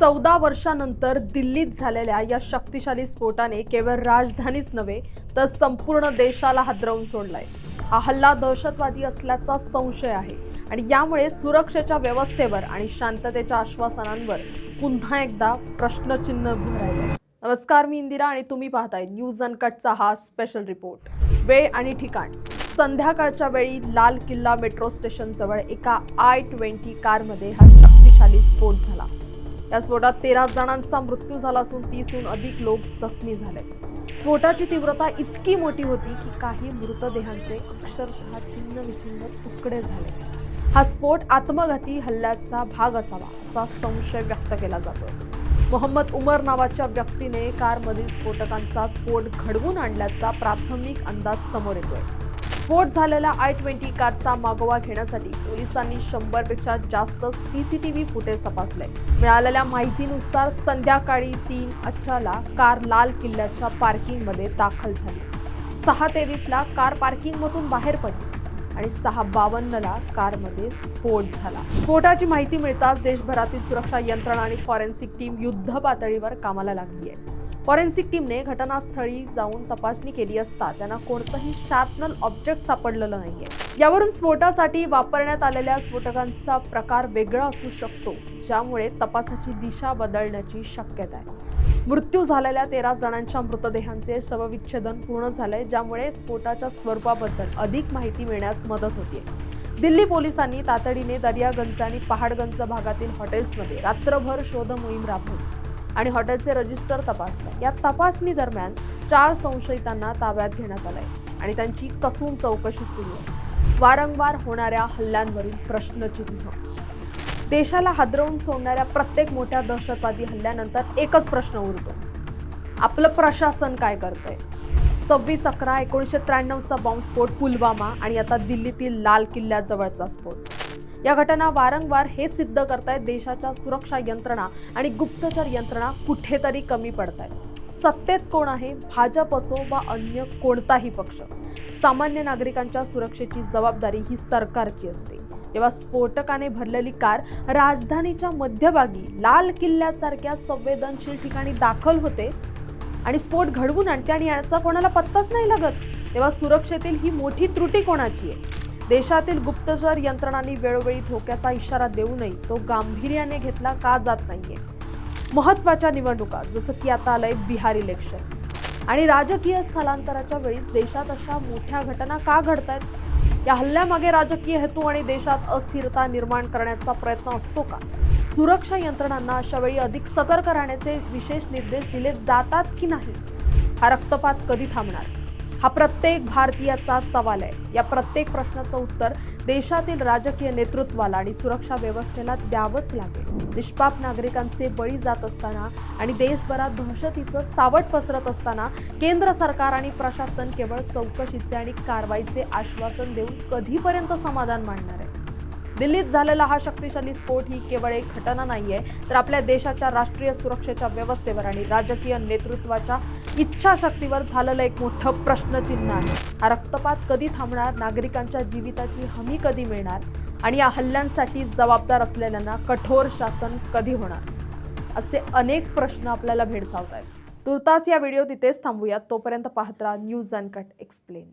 चौदा वर्षानंतर दिल्लीत झालेल्या या शक्तिशाली स्फोटाने केवळ राजधानीच नव्हे तर संपूर्ण देशाला हादरवून सोडलाय. हा हल्ला दहशतवादी असल्याचा संशय आहे आणि यामुळे सुरक्षेच्या व्यवस्थेवर आणि शांततेच्या आश्वासनांवर पुन्हा एकदा प्रश्नचिन्ह भरायला नमस्कार मी इंदिरा आणि तुम्ही पाहताय न्यूज अनकटचा हा स्पेशल रिपोर्ट वेळ आणि ठिकाण. संध्याकाळच्या वेळी लाल किल्ला मेट्रो स्टेशनजवळ एका आय ट्वेंटी कारमध्ये हा शक्तिशाली स्फोट झाला. या स्फोटात तेरा जणांचा मृत्यू झाला असून तीसहून अधिक लोक जखमी झाले. स्फोटाची तीव्रता इतकी मोठी होती की काही मृतदेहांचे अक्षरशः छिन्न विछिन्न तुकडे झाले. हा स्फोट आत्मघाती हल्ल्याचा भाग असावा असा संशय व्यक्त केला जातो. मोहम्मद उमर नावाच्या व्यक्तीने कारमधील स्फोटकांचा स्फोट घडवून आणल्याचा प्राथमिक अंदाज समोर येतोय. स्फोट झालेल्या आय ट्वेंटी कारचा मागोवा घेण्यासाठी पोलिसांनी शंभरपेक्षा जास्त सीसीटीव्ही फुटेज तपासले. मिळालेल्या माहितीनुसार संध्याकाळी तीन अठराला कार लाल किल्ल्याच्या पार्किंगमध्ये दाखल झाली. सहा तेवीसला कार पार्किंगमधून बाहेर पडली आणि सहा बावन्नला कारमध्ये स्फोट झाला. स्फोटाची माहिती मिळताच देशभरातील सुरक्षा यंत्रणा आणि फॉरेन्सिक टीम युद्ध पातळीवर कामाला लागली आहे. फॉरेन्सिक टीमने घटनास्थळी जाऊन तपासणी केली असता त्यांना कोणतंही शार्पनल ऑब्जेक्ट सापडलेलं नाहीये. यावरून स्फोटासाठी वापरण्यात आलेल्या स्फोटकांचा प्रकार वेगळा असू शकतो ज्यामुळे तपासाची दिशा बदलण्याची शक्यता आहे. मृत्यू झालेल्या तेरा जणांच्या मृतदेहांचे शवविच्छेदन पूर्ण झालंय ज्यामुळे स्फोटाच्या स्वरूपाबद्दल अधिक माहिती मिळण्यास मदत होते दिल्ली पोलिसांनी तातडीने दर्यागंज आणि पहाडगंज भागातील हॉटेल्समध्ये रात्रभर शोध मोहीम राबवली. आणि हॉटेलचे रजिस्टर तपासलं या तपासणी दरम्यान चार संशयितांना ताब्यात घेण्यात आलंय आणि त्यांची कसून चौकशी सुरू आहे. वारंवार होणाऱ्या हल्ल्यांवरील प्रश्नचिन्ह. देशाला हादरवून सोडणाऱ्या प्रत्येक मोठ्या दहशतवादी हल्ल्यानंतर एकच प्रश्न उरतो. आपलं प्रशासन काय करतंय? सव्वीस अकरा एकोणीसशे त्र्याण्णवचा बॉम्बस्फोट पुलवामा आणि आता दिल्लीतील लाल किल्ल्याजवळचा स्फोट या घटना वारंवार हे सिद्ध करतायत. देशाच्या सुरक्षा यंत्रणा आणि गुप्तचर यंत्रणा कुठेतरी कमी पडतायत. सत्तेत कोण आहे? भाजप असो वा अन्य कोणताही पक्ष. सामान्य नागरिकांच्या सुरक्षेची जबाबदारी ही सरकारची असते. तेव्हा स्फोटकाने भरलेली कार राजधानीच्या मध्यभागी लाल किल्ल्यासारख्या संवेदनशील ठिकाणी दाखल होते आणि स्फोट घडवून आणते आणि याचा कोणाला पत्ताच नाही लागत. तेव्हा सुरक्षेतील ही मोठी त्रुटी कोणाची आहे? देशातील गुप्तचर यंत्रणांनी वेळोवेळी धोक्याचा इशारा देऊनही तो गांभीर्याने घेतला का जात नाहीये. महत्त्वाच्या निवडणुका जसं की आता आलंय बिहार इलेक्शन आणि राजकीय स्थलांतराच्या वेळीच देशात अशा मोठ्या घटना का घडत आहेत या हल्ल्यामागे राजकीय हेतू आणि देशात अस्थिरता निर्माण करण्याचा प्रयत्न असतो का? सुरक्षा यंत्रणांना अशा वेळी अधिक सतर्क राहण्याचे विशेष निर्देश दिले जातात की नाही? हा रक्तपात कधी थांबणार? हा प्रत्येक भारतीयाचा सवाल आहे. या प्रत्येक प्रश्नाचं उत्तर देशातील राजकीय नेतृत्वाला आणि सुरक्षा व्यवस्थेला द्यावंच लागेल. निष्पाप नागरिकांचे बळी जात असताना आणि देशभरात दहशतीचं सावट पसरत असताना केंद्र सरकार आणि प्रशासन केवळ चौकशीचे आणि कारवाईचे आश्वासन देऊन कधीपर्यंत समाधान मांडणार आहे? दिल्लीत झालेला हा शक्तिशाली स्फोट ही केवळ एक घटना नाहीये तर आपल्या देशाच्या राष्ट्रीय सुरक्षेच्या व्यवस्थेवर आणि राजकीय नेतृत्वाच्या इच्छाशक्तीवर झालेलं एक मोठं प्रश्नचिन्ह आहे. हा रक्तपात कधी थांबणार नागरिकांच्या जीविताची हमी कधी मिळणार आणि या हल्ल्यांसाठी जबाबदार असलेल्यांना कठोर शासन कधी होणार? असे अनेक प्रश्न आपल्याला भेडसावत आहेत तुर्तास या व्हिडिओ तिथेच थांबूयात. तोपर्यंत पाहत राहा न्यूज अँड कट एक्सप्लेन.